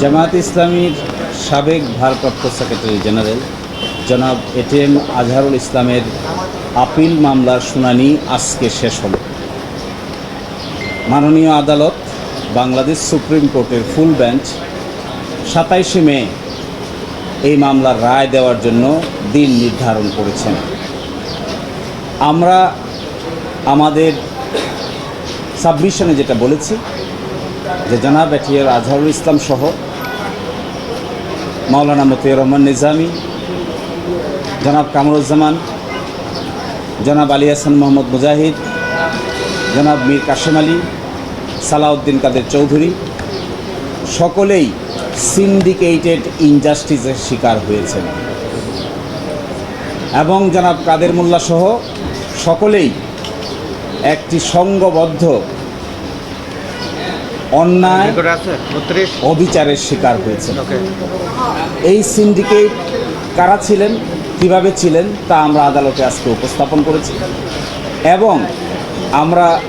জামায়াত ইসলামীর সাবেক ভারপ্রাপ্ত সেক্রেটারি জেনারেল জনাব এটিএম আজহারুল ইসলামের আপিল মামলার শুনানি আজকে শেষ হলো। মাননীয় আদালত বাংলাদেশ সুপ্রিম কোর্টের ফুল বেঞ্চ সাতাইশে মে এই মামলার রায় দেওয়ার জন্য দিন নির্ধারণ করেছেন। আমরা আমাদের সাবমিশনে যেটা বলেছি যে জনাব এটিএর আজহারুল ইসলাম সহ মাওলানা মতিউর রহমান নিজামি, জনাব কামরুজ্জামান, জনাব আলী হাসান মোহাম্মদ মুজাহিদ, জনাব মীর কাশেম আলী, সালাউদ্দিন কাদের চৌধুরী, সকলেই সিন্ডিকেটেড ইনজাস্টিসের শিকার হয়েছেন। এবং জনাব কাদের মোল্লা সহ সকলেই একটি সংঘবদ্ধ অন্যায় অবিচারের শিকার হয়েছেন। ওকে। এই সিন্ডিকেট কারা ছিলেন কীভাবে ছিলেন তা আমরা আদালতে আজকে উপস্থাপন করেছি। এবং আমরা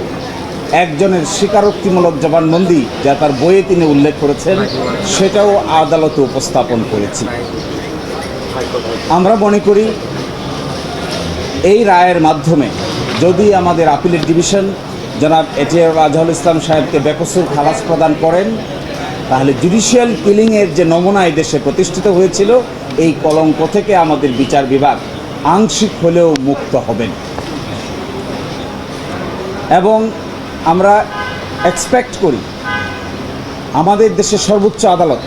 একজনের স্বীকারোক্তিমূলক জবানবন্দি, যা তার বইয়ে তিনি উল্লেখ করেছেন, সেটাও আদালতে উপস্থাপন করেছি। আমরা মনে করি, এই রায়ের মাধ্যমে যদি আমাদের আপিলের ডিভিশন জনাব এটিআর আজহারুল ইসলাম সাহেবকে বেকসুর খালাস প্রদান করেন, তাহলে জুডিশিয়াল কিলিংয়ের যে নমুনা দেশে প্রতিষ্ঠিত হয়েছিল, এই কলঙ্ক থেকে আমাদের বিচার বিভাগ আংশিক হলেও মুক্ত হবেন। এবং আমরা এক্সপেক্ট করি আমাদের দেশের সর্বোচ্চ আদালত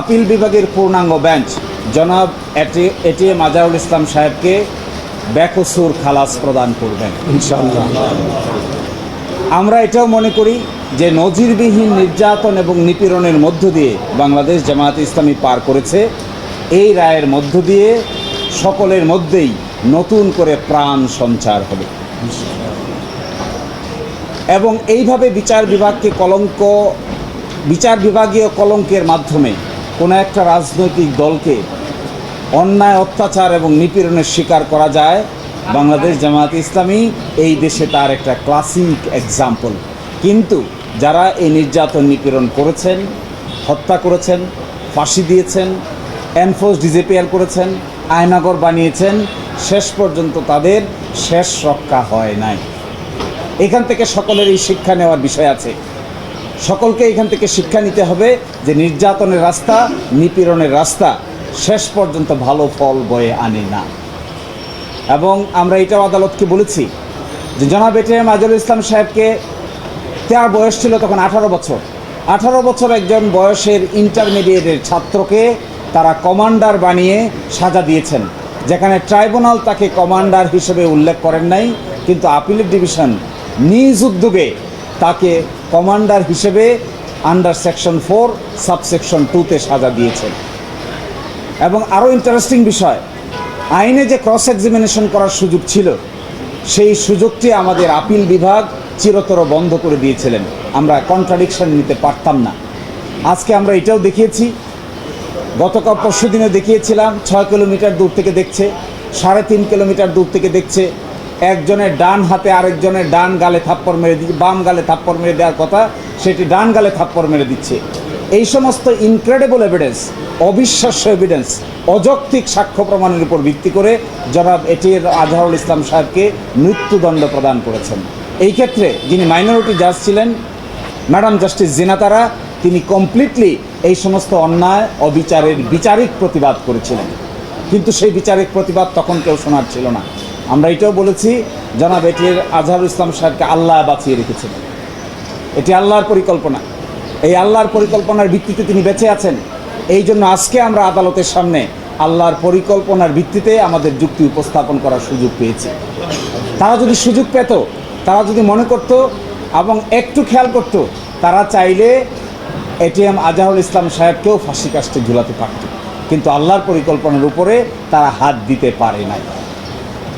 আপিল বিভাগের পূর্ণাঙ্গ বেঞ্চ জনাব এটি এটিএম আজহারুল ইসলাম সাহেবকে ব্যাকসুর খালাস প্রদান করবেন। ইনশাআল্লাহ। আমরা এটাও মনে করি যে নজিরবিহীন নির্যাতন এবং নিপীড়নের মধ্য দিয়ে বাংলাদেশ জামায়াত ইসলামী পার করেছে এই রায়ের মধ্য দিয়ে সকলের মধ্যেই নতুন করে প্রাণ সঞ্চার হবে। এবং এইভাবে বিচার বিভাগকে কলঙ্ক, বিচার বিভাগীয় কলঙ্কের মাধ্যমে কোনো একটা রাজনৈতিক দলকে অন্যায়, অত্যাচার এবং নিপীড়নের শিকার করা যায়। বাংলাদেশ জামায়াত ইসলামী এই দেশে তার একটা ক্লাসিক এক্সাম্পল কিন্তু যারা এই নির্যাতন নিপীড়ন করেছেন, হত্যা করেছেন, ফাঁসি দিয়েছেন এনফোর্স ডিজেপিআর করেছেন আয়নাগর বানিয়েছেন, শেষ পর্যন্ত তাদের শেষ রক্ষা হয় নাই। এখান থেকে সকলের এই শিক্ষা নেওয়ার বিষয় আছে। সকলকে এখান থেকে শিক্ষা নিতে হবে যে নির্যাতনের রাস্তা, নিপীড়নের রাস্তা শেষ পর্যন্ত ভালো ফল বয়ে আনে না। এবং আমরা এটাও আদালতকে বলেছি যে জনাব এটিএম আজল ইসলাম সাহেবকে তার বয়স ছিল তখন আঠারো বছর। আঠারো বছর একজন বয়সের ইন্টারমিডিয়েটের ছাত্রকে তারা কমান্ডার বানিয়ে সাজা দিয়েছেন। যেখানে ট্রাইব্যুনাল তাকে কমান্ডার হিসেবে উল্লেখ করেন নাই, কিন্তু আপিলের ডিভিশন নিজ উদ্যোগে তাকে কমান্ডার হিসেবে আন্ডার সেকশন ফোর সাবসেকশন টুতে সাজা দিয়েছেন। এবং আরও ইন্টারেস্টিং বিষয়, আইনে যে ক্রস এক্সামিনেশন করার সুযোগ ছিল, সেই সুযোগটি আমাদের আপিল বিভাগ চিরতর বন্ধ করে দিয়েছিলেন। আমরা কন্ট্রাডিকশন নিতে পারতাম না। আজকে আমরা এটাও দেখিয়েছি। গতকাল পরশু দিনে দেখিয়েছিলাম, ছয় কিলোমিটার দূর থেকে দেখছে, সাড়ে তিন কিলোমিটার দূর থেকে দেখছে একজনের ডান হাতে আরেকজনের ডান গালে থাপ্পড় মেরে দিচ্ছে, বাম গালে থাপ্পড় মেরে দেওয়ার কথা, সেটি ডান গালে থাপ্পড় মেরে দিচ্ছে। এই সমস্ত ইনক্রেডিবল এভিডেন্স অবিশ্বাস্য এভিডেন্স অযৌক্তিক সাক্ষ্য প্রমাণের উপর ভিত্তি করে জনাব এটির আজহারুল ইসলাম সাহেবকে মৃত্যুদণ্ড প্রদান করেছেন। এই ক্ষেত্রে যিনি মাইনরিটি জাজ ছিলেন ম্যাডাম জাস্টিস জিনাতারা তিনি কমপ্লিটলি এই সমস্ত অন্যায়, অবিচারের বিচারিক প্রতিবাদ করেছিলেন। কিন্তু সেই বিচারিক প্রতিবাদ তখন কেউ শোনার ছিল না। আমরা এটাও বলেছি, জনাব এটির আজহারুল ইসলাম সাহেবকে আল্লাহ বাঁচিয়ে রেখেছিলেন এটি আল্লাহর পরিকল্পনা। এই আল্লাহর পরিকল্পনার ভিত্তিতে তিনি বেঁচে আছেন। এই জন্য আজকে আমরা আদালতের সামনে আল্লাহর পরিকল্পনার ভিত্তিতে আমাদের যুক্তি উপস্থাপন করার সুযোগ পেয়েছি। তারা যদি সুযোগ পেত, তারা যদি মনে করত এবং একটু খেয়াল করত, তারা চাইলে এটিএম আজাহুল ইসলাম সাহেবকেও ফাঁসি কাস্টে ঝুলাতে পারত। কিন্তু আল্লাহর পরিকল্পনার উপরে তারা হাত দিতে পারে নাই।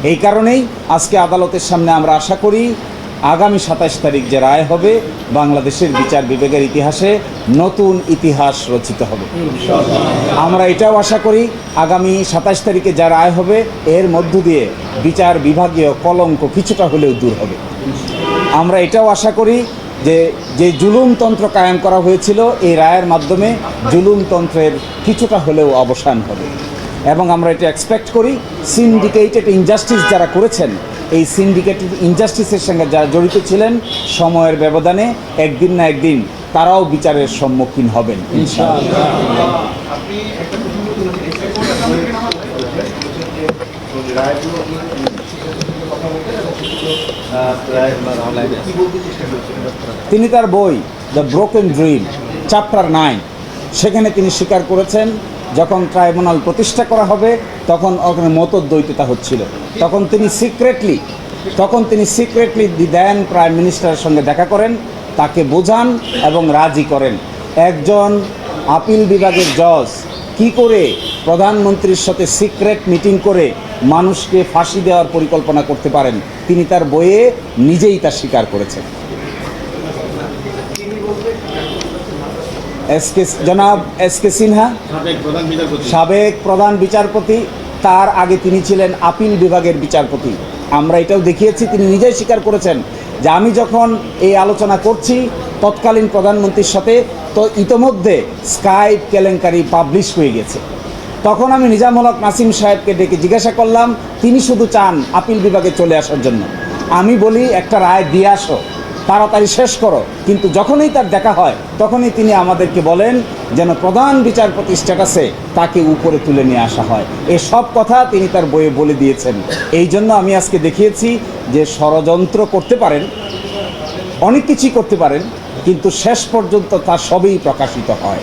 এই কারণেই আজকে আদালতের সামনে আমরা আশা করি আগামী সাতাশ তারিখ যে রায় হবে, বাংলাদেশের বিচার বিবেকের ইতিহাসে নতুন ইতিহাস রচিত হবে। আমরা এটাও আশা করি আগামী সাতাশ তারিখে যা রায় হবে, এর মধ্য দিয়ে বিচার বিভাগীয় কলঙ্ক কিছুটা হলেও দূর হবে। আমরা এটাও আশা করি যে যে জুলুমতন্ত্র কায়েম করা হয়েছিল, এই রায়ের মাধ্যমে জুলুমতন্ত্রের কিছুটা হলেও অবসান হবে। এবং আমরা এটা এক্সপেক্ট করি সিন্ডিকেটেড ইনজাস্টিস যারা করেছেন, এই সিন্ডিকেটেড ইনজাস্টিসের সঙ্গে যারা জড়িত ছিলেন, সময়ের ব্যবধানে একদিন না একদিন তারাও বিচারের সম্মুখীন হবেন তিনি তার বই the Broken Dream chapter nine সেখানে তিনি স্বীকার করেছেন যখন ট্রাইব্যুনাল প্রতিষ্ঠা করা হবে, তখন ওখানে মতদ্বৈততা হচ্ছিল। তখন তিনি সিক্রেটলি তখন তিনি সিক্রেটলি দেন প্রাইম মিনিস্টারের সঙ্গে দেখা করেন, তাকে বোঝান এবং রাজি করেন। একজন আপিল বিভাগের জজ কি করে প্রধানমন্ত্রীর সাথে সিক্রেট মিটিং করে মানুষকে ফাঁসি দেওয়ার পরিকল্পনা করতে পারেন, তিনি তার বইয়ে নিজেই তা স্বীকার করেছেন। এস কে জনাব এস কে সিনহা সাবেক প্রধান বিচারপতি। তার আগে তিনি ছিলেন আপিল বিভাগের বিচারপতি। আমরা এটাও দেখিয়েছি তিনি নিজেই স্বীকার করেছেন যে আমি যখন এই আলোচনা করছি তৎকালীন প্রধানমন্ত্রীর সাথে তো ইতোমধ্যে স্কাইপ কেলেঙ্কারি পাবলিশ হয়ে গেছে। তখন আমি নিজাম হলক নাসিম সাহেবকে ডেকে জিজ্ঞাসা করলাম তিনি শুধু চান আপিল বিভাগে চলে আসার জন্য। আমি বলি একটা রায় দিয়ে আসো। তাড়াতাড়ি শেষ করো। কিন্তু যখনই তার দেখা হয়, তখনই তিনি আমাদেরকে বলেন যেন প্রধান বিচারপতি স্ট্যাটাসে তাকে উপরে তুলে নিয়ে আসা হয়। এই সব কথা তিনি তার বইয়ে বলে দিয়েছেন। এই জন্য আমি আজকে দেখিয়েছি যে ষড়যন্ত্র করতে পারেন, অনেক কিছুই করতে পারেন, কিন্তু শেষ পর্যন্ত তার সবই প্রকাশিত হয়।